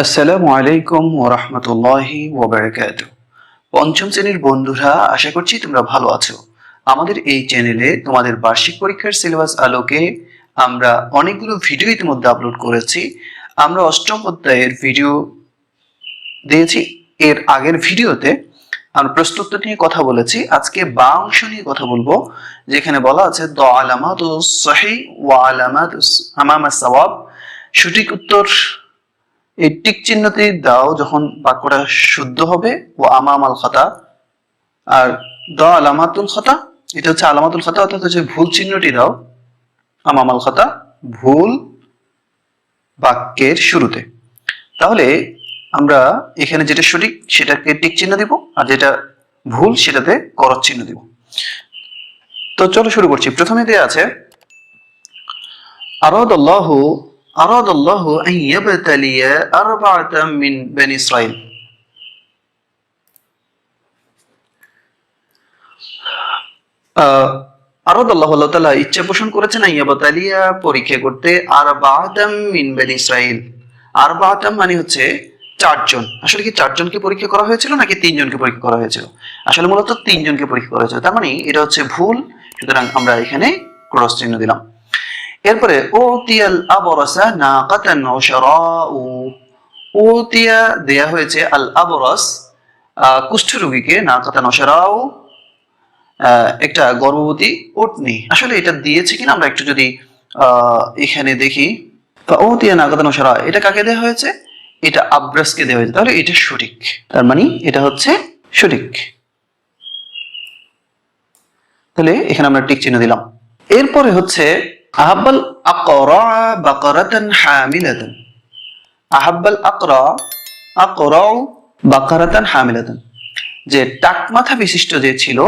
আসসালামু আলাইকুম ওরহমতুল্লাহি ওবরাকাত পঞ্চম শ্রেণির বন্ধুরা, আশা করছি তোমরা ভালো আছো। আমাদের এই চ্যানেলে তোমাদের বার্ষিক পরীক্ষার সিলেবাস আলোকে আমরা অনেকগুলো ভিডিও ইতিমধ্যে আপলোড করেছি। আমরা অষ্টম অধ্যায়ের ভিডিও দিয়েছি। এর আগের ভিডিওতে আমরা প্রস্তুত নিয়ে কথা বলেছি। আজকে বা অংশ নিয়ে কথা বলব, যেখানে বলা আছে, দ আলামাত ও সহি ওয়া আলামাত আমামা সওয়াব। সঠিক উত্তর এই টিক চিহ্নটি দাও যখন বাক্যটা শুদ্ধ হবে ও আমামাল খাতা। আর দ আলামাতুল খাতা, এটা হচ্ছে আলামাতুল খাতা, অর্থাৎ হচ্ছে ভুল চিহ্নটি দাও। আমামাল খাতা, ভুল বাক্যের শুরুতে। তাহলে আমরা এখানে যেটা সঠিক, সেটাকে টিক চিহ্ন দিব, আর যেটা ভুল, সেটাতে করত চিহ্ন দিব। তো চলো শুরু করছি। প্রথমে দেয়া আছে আরদ আল্লাহ أراد الله أن يبتلي أربعة من بني إسرائيل আহ, আরদ আল্লাহ আল্লাহ তাআলা ইচ্ছা পোষণ করেছেন ইয়াবাতালিয়া পরীক্ষা করতে আর বাদাম মিন বেনি ইসরাইল আর বাদাম মানে হচ্ছে চারজন আসলে কি চারজনকে পরীক্ষা করা হয়েছিল নাকি তিনজনকে পরীক্ষা করা হয়েছিল আসলে মূলত তিনজনকে পরীক্ষা করা হয়েছিল তার মানে এটা হচ্ছে ভুল সুতরাং আমরা এখানে ক্রস চিহ্ন দিলাম এরপরে ও তিয়াল আবরসা না কাতান ও দেয়া হয়েছে, আল আবরস কুষ্ঠরোগীকে না কাতান অসরাও একটা গর্ভবতী উটনি আসলে এটা দিয়েছে কিনা আমরা একটু যদি এখানে দেখি। ও তিয়া না কাতান অসরা এটা কাকে দেওয়া হয়েছে? এটা আব্রাসকে দেওয়া হয়েছে। তাহলে এটা সঠিক। তার মানে এটা হচ্ছে সঠিক। তাহলে এখানে আমরা টিক চিহ্ন দিলাম। এরপরে হচ্ছে আহাব্বাল আকরা বাকারাতান হামিলাতান। আহাব্বাল আকরা আকরা বাকারাতান হামিলাতান। যে টাক মাথা বিশিষ্ট যে ছিল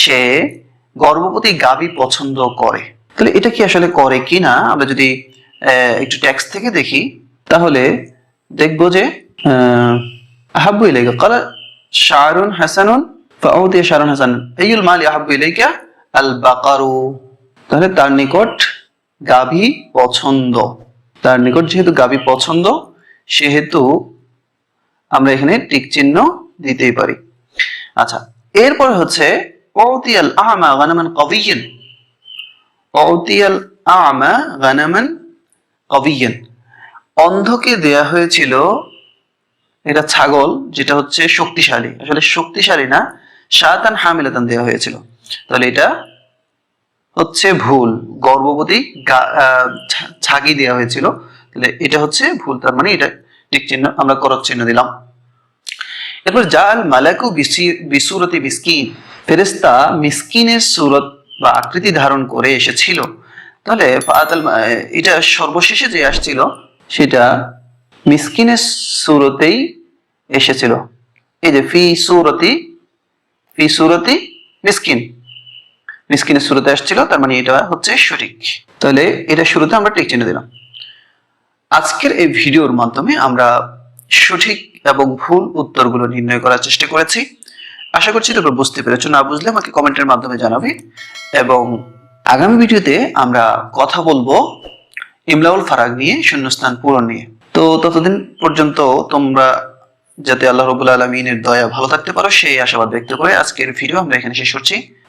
সে গর্ভবতী গাবি পছন্দ করে। তাহলে এটা কি আসলে করে কিনা আমরা যদি একটু ট্যাক্স থেকে দেখি তাহলে দেখব যে আহ, আহাব্বু ইলাইকা। ক্বালা শারুন হাসানুন ফাউতিয়া শারুন হাসান আইয়ুল মালি আহাব্বু ইলাইকা আল বাকারু। তাহলে তার নিকট গাভী পছন্দ। তার নিকট যেহেতু গাভী পছন্দ, সেহেতু আমরা এখানে টিক চিহ্ন দিতেই পারি। আচ্ছা এরপর হচ্ছে অতিয়াল আমা গানামান কবিয়ান অতিয়াল আমা গানামান কবিয়ান অন্ধকে দেয়া হয়েছিল এটা ছাগল, যেটা হচ্ছে শক্তিশালী। আসলে শক্তিশালী না, শাতান হামিলাতান দেওয়া হয়েছিল। তাহলে এটা হচ্ছে ভুল। গর্ভবতী ছাগি দেওয়া হয়েছিল। তাহলে এটা হচ্ছে ভুল, তার মানে এটা টিক চিহ্ন আমরা করত চিহ্ন দিলাম। এরপর, জাল মালাকু বিসুরতি মিসকিন। ফেরেস্তা মিসকিনের সুরত বা আকৃতি ধারণ করে এসেছিল। তাহলে এটা সর্বশেষে যে আসছিল, সেটা মিসকিনের সুরতেই এসেছিল। এই যে ফি সুরতি ফি সুরতি মিসকিন। মিসকিনের শুরুতে আসছিল, তার মানে এটা হচ্ছে সঠিক। তাহলে এটা শুরুতে আমরা টিক চিহ্ন দিলাম। আজকের এই ভিডিওর মাধ্যমে আমরা সঠিক এবং ভুল উত্তরগুলো নির্ণয় করার চেষ্টা করেছি। আশা করছি তোমরা বুঝতে পেরেছ। না বুঝলে আমাকে কমেন্টের মাধ্যমে জানাবে। এবং আগামী ভিডিওতে আমরা কথা বলব ইমলাউল ফারাক নিয়ে, শূন্যস্থান পূরণ নিয়ে। তো ততদিন পর্যন্ত তোমরা যাতে আল্লাহ রবুল আলমিনের দয়া ভালো থাকতে পারো, সেই আশাবাদ ব্যক্ত করে আজকের ভিডিও আমরা এখানে শেষ করছি।